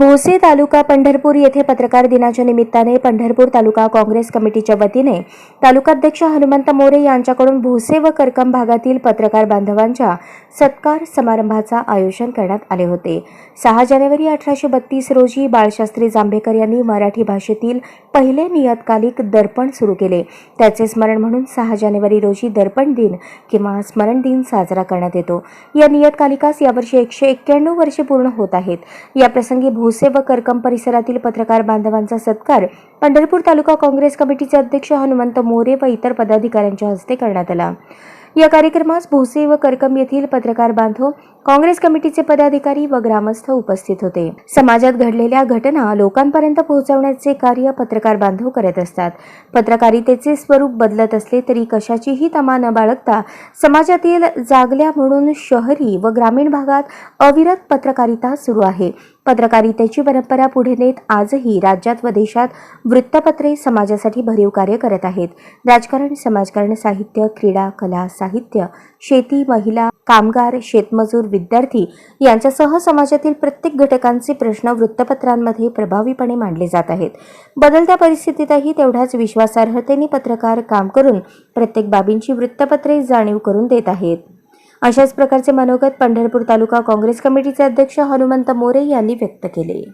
भोसे तालुका पंढरपूर येथे पत्रकार दिनाच्या निमित्ताने पंढरपूर तालुका काँग्रेस कमिटीच्या वतीने तालुकाध्यक्ष हनुमंत मोरे यांच्याकडून भोसे व करकम भागातील पत्रकार बांधवांच्या सत्कार समारंभाचा आयोजन करण्यात आले होते. सहा जानेवारी अठराशे बत्तीस रोजी बाळशास्त्री जांभेकर यांनी मराठी भाषेतील पहिले नियतकालिक दर्पण सुरू केले. त्याचे स्मरण म्हणून सहा जानेवारी रोजी दर्पण दिन किंवा स्मरण दिन साजरा करण्यात येतो. या नियतकालिकास यावर्षी एकशे एक्क्याण्णव वर्षे पूर्ण होत आहेत. याप्रसंगी भोसे व करकम परिसरातील पत्रकार बांधवांचा सत्कार पंढरपूर तालुका काँग्रेस कमिटीचे अध्यक्ष हनुमंत मोरे व इतर पदाधिकाऱ्यांच्या हस्ते करण्यात आला. या कार्यक्रमास भोसे व करकम येथील पत्रकार बांधव काँग्रेस कमिटीचे पदाधिकारी व ग्रामस्थ उपस्थित होते. समाजात घडलेल्या घटना लोकांपर्यंत पोहोचवण्याचे कार्य पत्रकार बांधव करत असतात. पत्रकारितेचे स्वरूप बदलत असले तरी कशाचीही तमा न बाळगता समाजातील जागल्या म्हणून शहरी व ग्रामीण भागात अविरत पत्रकारिता सुरू आहे. पत्रकारितेची परंपरा पुढे नेत आजही राज्यात व देशात वृत्तपत्रे समाजासाठी भरीव कार्य करत आहेत. राजकारण समाजकारण साहित्य क्रीडा कला साहित्य शेती महिला कामगार शेतमजूर विद्यार्थी यांच्यासह समाजातील प्रत्येक घटकांचे प्रश्न वृत्तपत्रांमध्ये प्रभावीपणे मांडले जात आहेत. बदलत्या परिस्थितीतही तेवढ्याच विश्वासार्हतेने पत्रकार काम करून प्रत्येक बाबींची वृत्तपत्रे जाणीव करून देत आहेत. अशाच प्रकारचे मनोगत पंढरपूर तालुका काँग्रेस कमिटीचे अध्यक्ष हनुमंत मोरे यांनी व्यक्त केले.